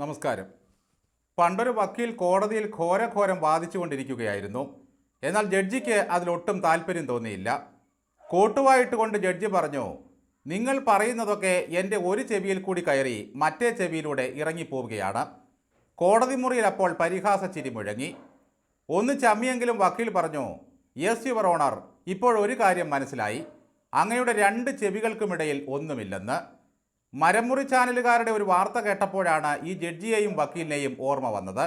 നമസ്കാരം. പണ്ടൊരു വക്കീൽ കോടതിയിൽ ഘോരഘോരം വാദിച്ചുകൊണ്ടിരിക്കുകയായിരുന്നു. എന്നാൽ ജഡ്ജിക്ക് അതിലൊട്ടും താല്പര്യം തോന്നിയില്ല. കോട്ടുവായിട്ട് കൊണ്ട് ജഡ്ജി പറഞ്ഞു നിങ്ങൾ പറയുന്നതൊക്കെ എന്റെ ഒരു ചെവിയിൽ കൂടി കയറി മറ്റേ ചെവിയിലൂടെ ഇറങ്ങിപ്പോവുകയാണ്. കോടതി മുറിയിൽ അപ്പോൾ പരിഹാസ ചിരി മുഴങ്ങി. ഒന്ന് ചമ്മിയെങ്കിലും വക്കീൽ പറഞ്ഞു യെസ് യുവർ ഓണർ. ഇപ്പോഴൊരു കാര്യം മനസ്സിലായി. അങ്ങയുടെ രണ്ട് ചെവികൾക്കുമിടയിൽ ഒന്നുമില്ലെന്ന്. മരമുറി ചാനലുകാരുടെ ഒരു വാർത്ത കേട്ടപ്പോഴാണ് ഈ ജഡ്ജിയെയും വക്കീലിനെയും ഓർമ്മ വന്നത്.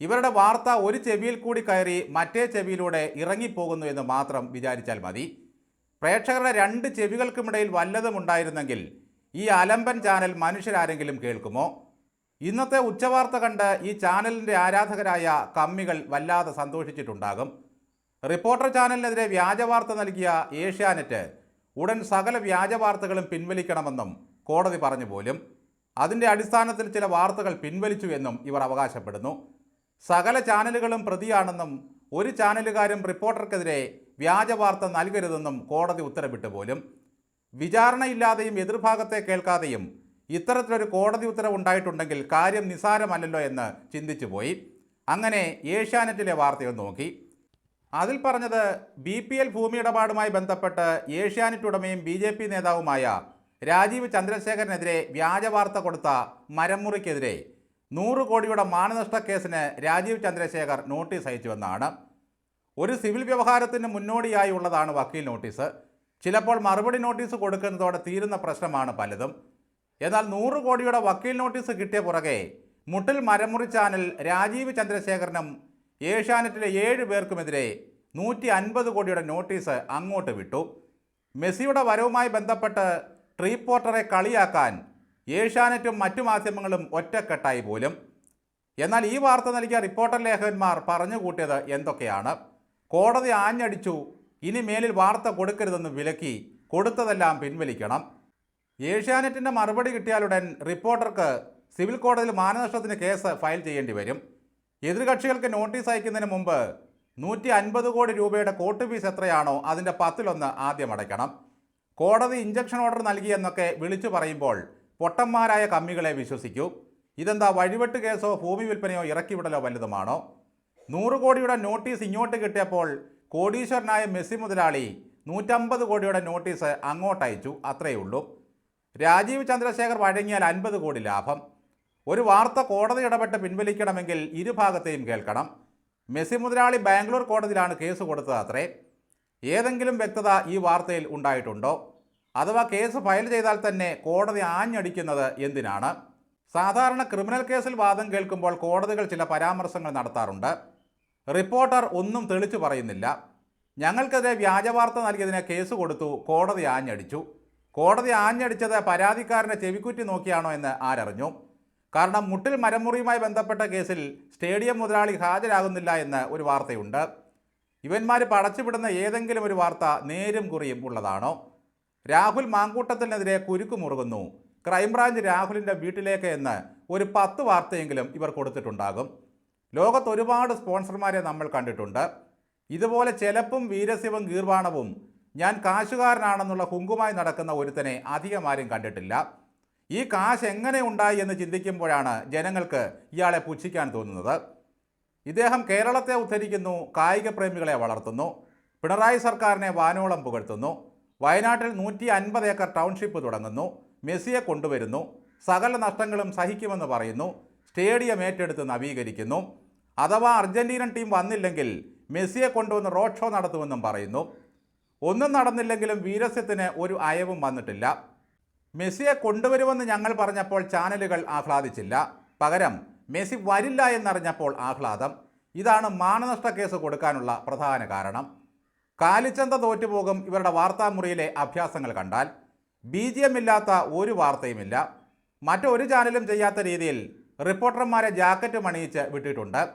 ഇവരുടെ വാർത്ത ഒരു ചെവിയിൽ കൂടി കയറി മറ്റേ ചെവിയിലൂടെ ഇറങ്ങിപ്പോകുന്നു എന്ന് മാത്രം വിചാരിച്ചാൽ മതി. പ്രേക്ഷകരുടെ രണ്ട് ചെവികൾക്കുമിടയിൽ വല്ലതും ഉണ്ടായിരുന്നെങ്കിൽ ഈ അലമ്പൻ ചാനൽ മനുഷ്യരാരെങ്കിലും കേൾക്കുമോ? ഇന്നത്തെ ഉച്ചവാർത്ത കണ്ട് ഈ ചാനലിന്റെ ആരാധകരായ കമ്മികൾ വല്ലാതെ സന്തോഷിച്ചിട്ടുണ്ടാകും. റിപ്പോർട്ടർ ചാനലിനെതിരെ വ്യാജവാർത്ത നൽകിയ ഏഷ്യാനെറ്റ് ഉടൻ സകല വ്യാജവാർത്തകളും പിൻവലിക്കണമെന്നും കോടതി പറഞ്ഞു പോലും അതിന്റെ അടിസ്ഥാനത്തിൽ ചില വാർത്തകൾ പിൻവലിച്ചു എന്നും ഇവർ അവകാശപ്പെടുന്നു. സകല ചാനലുകളും പ്രതിയാണെന്നും ഒരു ചാനലുകാരും റിപ്പോർട്ടർക്കെതിരെ വ്യാജ വാർത്ത നൽകരുതെന്നും കോടതി ഉത്തരവിട്ട് പോലും. വിചാരണയില്ലാതെയും എതിർഭാഗത്തെ കേൾക്കാതെയും ഇത്തരത്തിലൊരു കോടതി ഉത്തരവ് ഉണ്ടായിട്ടുണ്ടെങ്കിൽ കാര്യം നിസാരമല്ലല്ലോ എന്ന് ചിന്തിച്ചു പോയി. അങ്ങനെ ഏഷ്യാനെറ്റിലെ വാർത്തകൾ നോക്കി. അതിൽ പറഞ്ഞത് ബി പി എൽ ഭൂമിയിടപാടുമായി ബന്ധപ്പെട്ട് ഏഷ്യാനെറ്റ് ഉടമയും ബി ജെ പി നേതാവുമായ രാജീവ് ചന്ദ്രശേഖരനെതിരെ വ്യാജ വാർത്ത കൊടുത്ത മരമുറിക്കെതിരെ നൂറ് കോടിയുടെ മാനനഷ്ട കേസിന് രാജീവ് ചന്ദ്രശേഖർ നോട്ടീസ് അയച്ചുവെന്നാണ്. ഒരു സിവിൽ വ്യവഹാരത്തിന് മുന്നോടിയായി ഉള്ളതാണ് വക്കീൽ നോട്ടീസ്. ചിലപ്പോൾ മറുപടി നോട്ടീസ് കൊടുക്കുന്നതോടെ തീരുന്ന പ്രശ്നമാണ് പലതും. എന്നാൽ നൂറ് കോടിയുടെ വക്കീൽ നോട്ടീസ് കിട്ടിയ പുറകെ മുട്ടിൽ മരമുറി ചാനൽ രാജീവ് ചന്ദ്രശേഖരനും ഏഷ്യാനെറ്റിലെ ഏഴ് പേർക്കുമെതിരെ നൂറ്റി അൻപത് കോടിയുടെ നോട്ടീസ് അങ്ങോട്ട് വിട്ടു. മെസ്സിയുടെ വരവുമായി ബന്ധപ്പെട്ട് ട്രീ പോർട്ടറെ കളിയാക്കാൻ ഏഷ്യാനെറ്റും മറ്റു മാധ്യമങ്ങളും ഒറ്റക്കെട്ടായി പോലും. എന്നാൽ ഈ വാർത്ത നൽകിയ റിപ്പോർട്ടർ ലേഖകന്മാർ പറഞ്ഞു കൂട്ടിയത് എന്തൊക്കെയാണ്? കോടതി ആഞ്ഞടിച്ചു ഇനി മേലിൽ വാർത്ത കൊടുക്കരുതെന്ന് വിലക്കി കൊടുത്തതെല്ലാം പിൻവലിക്കണം. ഏഷ്യാനെറ്റിന്റെ മറുപടി കിട്ടിയാലുടൻ റിപ്പോർട്ടർക്ക് സിവിൽ കോടതിയിൽ മാനനഷ്ടത്തിന് കേസ് ഫയൽ ചെയ്യേണ്ടി വരും. എതിർകക്ഷികൾക്ക് നോട്ടീസ് അയക്കുന്നതിന് മുമ്പ് നൂറ്റി അൻപത് കോടി രൂപയുടെ കോർട്ട് ഫീസ് എത്രയാണോ അതിന്റെ പത്തിലൊന്ന് ആദ്യം അടയ്ക്കണം. കോടതി ഇഞ്ചക്ഷൻ ഓർഡർ നൽകിയെന്നൊക്കെ വിളിച്ചു പറയുമ്പോൾ പൊട്ടന്മാരായ കമ്മികളെ വിശ്വസിക്കൂ. ഇതെന്താ വഴിവെട്ട് കേസോ ഭൂമി വിൽപ്പനയോ ഇറക്കിവിടലോ വലുതുമാണോ? നൂറ് കോടിയുടെ നോട്ടീസ് ഇങ്ങോട്ട് കിട്ടിയപ്പോൾ കോടീശ്വരനായ മെസ്സി മുതലാളി നൂറ്റമ്പത് കോടിയുടെ നോട്ടീസ് അങ്ങോട്ടയച്ചു. അത്രയേ ഉള്ളൂ. രാജീവ് ചന്ദ്രശേഖർ വഴങ്ങിയാൽ അൻപത് കോടി ലാഭം. ഒരു വാർത്ത കോടതി ഇടപെട്ട് പിൻവലിക്കണമെങ്കിൽ ഇരുഭാഗത്തെയും കേൾക്കണം. മെസ്സി മുതലാളി ബാംഗ്ലൂർ കോടതിയിലാണ് കേസ് കൊടുത്തത് അത്രേ. ഏതെങ്കിലും വ്യക്തത ഈ വാർത്തയിൽ ഉണ്ടായിട്ടുണ്ടോ? അഥവാ കേസ് ഫയൽ ചെയ്താൽ തന്നെ കോടതി ആഞ്ഞടിക്കുന്നത് എന്തിനാണ്? സാധാരണ ക്രിമിനൽ കേസിൽ വാദം കേൾക്കുമ്പോൾ കോടതികൾ ചില പരാമർശങ്ങൾ നടത്താറുണ്ട്. റിപ്പോർട്ടർ ഒന്നും തെളിച്ചു പറയുന്നില്ല. ഞങ്ങൾക്കെതിരെ വ്യാജവാർത്ത നൽകിയതിന് കേസ് കൊടുത്തു കോടതി ആഞ്ഞടിച്ചു. കോടതി ആഞ്ഞടിച്ചത് പരാതിക്കാരനെ ചെവിക്കുറ്റി നോക്കിയാണോ എന്ന് ആരറിഞ്ഞു. കാരണം മുട്ടിൽ മരമുറിയുമായി ബന്ധപ്പെട്ട കേസിൽ സ്റ്റേഡിയം മുതലാളി ഹാജരാകുന്നില്ല എന്ന് ഒരു വാർത്തയുണ്ട്. ഇവന്മാർ പടച്ചുവിടുന്ന ഏതെങ്കിലും ഒരു വാർത്ത നേരും കുറിയും ഉള്ളതാണോ? രാഹുൽ മാങ്കൂട്ടത്തിനെതിരെ കുരുക്കു മുറുകുന്നു. ക്രൈംബ്രാഞ്ച് രാഹുലിന്റെ വീട്ടിലേക്ക് എന്ന് ഒരു പത്ത് വാർത്തയെങ്കിലും ഇവർ കൊടുത്തിട്ടുണ്ടാകും. ലോകത്ത് ഒരുപാട് സ്പോൺസർമാരെ നമ്മൾ കണ്ടിട്ടുണ്ട്. ഇതുപോലെ ചെലപ്പും വീരസ്യവും ഗീർവാണവും ഞാൻ കാശുകാരനാണെന്നുള്ള ഹുങ്കുമായി നടക്കുന്ന ഒരുത്തനെ അധികം ആരും കണ്ടിട്ടില്ല. ഈ കാശ് എങ്ങനെ ഉണ്ടായി എന്ന് ചിന്തിക്കുമ്പോഴാണ് ജനങ്ങൾക്ക് ഇയാളെ പുച്ഛിക്കാൻ തോന്നുന്നത്. ഇദ്ദേഹം കേരളത്തെ ഉദ്ധരിക്കുന്നു കായിക പ്രേമികളെ വളർത്തുന്നു പിണറായി സർക്കാരിനെ വാനോളം പുകഴ്ത്തുന്നു വയനാട്ടിൽ നൂറ്റി അൻപത് ഏക്കർ ടൗൺഷിപ്പ് തുടങ്ങുന്നു മെസ്സിയെ കൊണ്ടുവരുന്നു സകല നഷ്ടങ്ങളും സഹിക്കുമെന്ന് പറയുന്നു സ്റ്റേഡിയം ഏറ്റെടുത്ത് നവീകരിക്കുന്നു അഥവാ അർജന്റീനൻ ടീം വന്നില്ലെങ്കിൽ മെസ്സിയെ കൊണ്ടുവന്ന് റോഡ് ഷോ നടത്തുമെന്നും പറയുന്നു. ഒന്നും നടന്നില്ലെങ്കിലും വീരസ്യത്തിന് ഒരു അയവും വന്നിട്ടില്ല. മെസ്സിയെ കൊണ്ടുവരുമെന്ന് ഞങ്ങൾ പറഞ്ഞപ്പോൾ ചാനലുകൾ ആഹ്ലാദിച്ചില്ല. പകരം മെസ്സി വരില്ല എന്നറിഞ്ഞപ്പോൾ ആഹ്ലാദം. ഇതാണ് മാനനഷ്ട കേസ് കൊടുക്കാനുള്ള പ്രധാന കാരണം. കാലിച്ചന്ത തോറ്റുപോകും ഇവരുടെ വാർത്താമുറിയിലെ അഭ്യാസങ്ങൾ കണ്ടാൽ. ബി ജി എം ഇല്ലാത്ത ഒരു വാർത്തയുമില്ല. മറ്റൊരു ചാനലും ചെയ്യാത്ത രീതിയിൽ റിപ്പോർട്ടർമാരെ ജാക്കറ്റ് മണിയിച്ച് വിട്ടിട്ടുണ്ട്.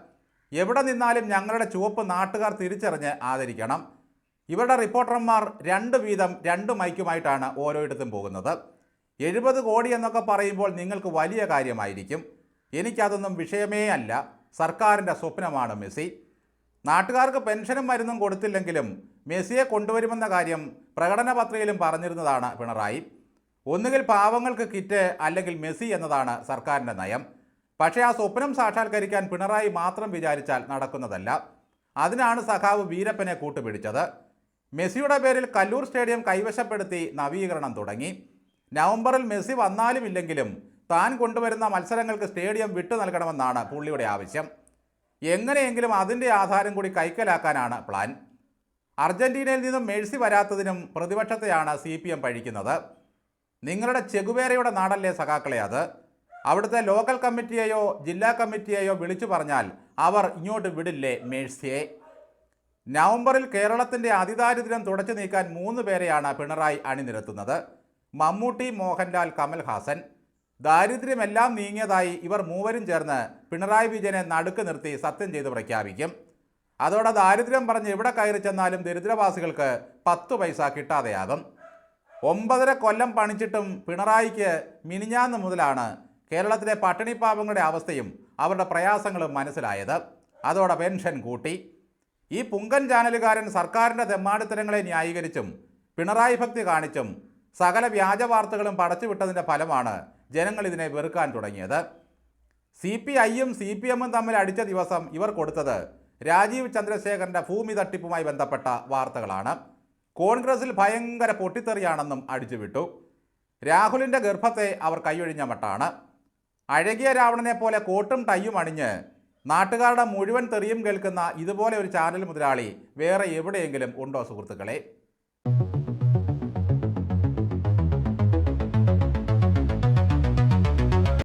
എവിടെ നിന്നാലും ഞങ്ങളുടെ ചുവപ്പ് നാട്ടുകാർ തിരിച്ചറിഞ്ഞ് ആദരിക്കണം. ഇവരുടെ റിപ്പോർട്ടർമാർ രണ്ട് വീതം രണ്ട് മൈക്കുമായിട്ടാണ് ഓരോയിടത്തും പോകുന്നത്. എഴുപത് കോടി എന്നൊക്കെ പറയുമ്പോൾ നിങ്ങൾക്ക് വലിയ കാര്യമായിരിക്കും. എനിക്കതൊന്നും വിഷയമേ അല്ല. സർക്കാരിന്റെ സ്വപ്നമാണ് മെസ്സി. നാട്ടുകാർക്ക് പെൻഷനും മരുന്നും കൊടുത്തില്ലെങ്കിലും മെസ്സിയെ കൊണ്ടുവരുമെന്ന കാര്യം പ്രകടന പത്രികയിലും പറഞ്ഞിരുന്നതാണ് പിണറായി. ഒന്നുകിൽ പാവങ്ങൾക്ക് കിറ്റ് അല്ലെങ്കിൽ മെസ്സി എന്നതാണ് സർക്കാരിന്റെ നയം. പക്ഷേ ആ സ്വപ്നം സാക്ഷാത്കരിക്കാൻ പിണറായി മാത്രം വിചാരിച്ചാൽ നടക്കുന്നതല്ല. അതിനാണ് സഖാവ് വീരപ്പനെ കൂട്ടുപിടിച്ചത്. മെസ്സിയുടെ പേരിൽ കല്ലൂർ സ്റ്റേഡിയം കൈവശപ്പെടുത്തി നവീകരണം തുടങ്ങി. നവംബറിൽ മെസ്സി വന്നാലും ഇല്ലെങ്കിലും താൻ കൊണ്ടുവരുന്ന മത്സരങ്ങൾക്ക് സ്റ്റേഡിയം വിട്ടു നൽകണമെന്നാണ് പുള്ളിയുടെ ആവശ്യം. എങ്ങനെയെങ്കിലും അതിന്റെ ആധാരം കൂടി കൈക്കലാക്കാനാണ് പ്ലാൻ. അർജന്റീനയിൽ നിന്നും മേഴ്സി വരാത്തതിനും പ്രതിപക്ഷത്തെയാണ് സി പി എം പഴിക്കുന്നത്. നിങ്ങളുടെ ചെകുവേരയുടെ നാടല്ലേ സഖാക്കളെ അത്? അവിടുത്തെ ലോക്കൽ കമ്മിറ്റിയെയോ ജില്ലാ കമ്മിറ്റിയെയോ വിളിച്ചു പറഞ്ഞാൽ അവർ ഇങ്ങോട്ട് വിടില്ലേ മേഴ്സിയെ? നവംബറിൽ കേരളത്തിന്റെ അതിദാരിദ്ര്യം തുടച്ചു നീക്കാൻ മൂന്ന് പേരെയാണ് പിണറായി അണിനിരത്തുന്നത്. മമ്മൂട്ടി മോഹൻലാൽ കമൽഹാസൻ. ദാരിദ്ര്യമെല്ലാം നീങ്ങിയതായി ഇവർ മൂവരും ചേർന്ന് പിണറായി വിജയനെ നടുക്ക് നിർത്തി സത്യം ചെയ്ത് പ്രഖ്യാപിക്കും. അതോടെ ദാരിദ്ര്യം പറഞ്ഞ് എവിടെ കയറി ചെന്നാലും ദരിദ്രവാസികൾക്ക് പത്ത് പൈസ കിട്ടാതെയാകും. ഒമ്പതര കൊല്ലം പണിച്ചിട്ടും പിണറായിക്ക് മിനിഞ്ഞാന്ന് മുതലാണ് കേരളത്തിലെ പട്ടിണിപ്പാവങ്ങളുടെ അവസ്ഥയും അവരുടെ പ്രയാസങ്ങളും മനസ്സിലായത്. അതോടെ പെൻഷൻ കൂട്ടി. ഈ പുങ്കൻ ചാനലുകാരൻ സർക്കാരിന്റെ തെമ്മാടിത്തരങ്ങളെ ന്യായീകരിച്ചും പിണറായി ഭക്തി കാണിച്ചും സകല വ്യാജ വാർത്തകളും പടച്ചുവിട്ടതിന്റെ ഫലമാണ് ജനങ്ങൾ ഇതിനെ വെറുക്കാൻ തുടങ്ങിയത്. സി പി ഐയും സി പി എമ്മും തമ്മിൽ അടിച്ച ദിവസം ഇവർ കൊടുത്തത് രാജീവ് ചന്ദ്രശേഖരന്റെ ഭൂമി തട്ടിപ്പുമായി ബന്ധപ്പെട്ട വാർത്തകളാണ്. കോൺഗ്രസിൽ ഭയങ്കര പൊട്ടിത്തെറിയാണെന്നും അടിച്ചുവിട്ടു. രാഹുലിന്റെ ഗർഭത്തെ അവർ കൈയൊഴിഞ്ഞ മട്ടാണ്. അഴകിയ രാവണനെ പോലെ കോട്ടും ടൈയും അണിഞ്ഞ് നാട്ടുകാരുടെ മുഴുവൻ തെറിയും കേൾക്കുന്ന ഇതുപോലെ ഒരു ചാനൽ മുതലാളി വേറെ എവിടെയെങ്കിലും ഉണ്ടോ സുഹൃത്തുക്കളെ?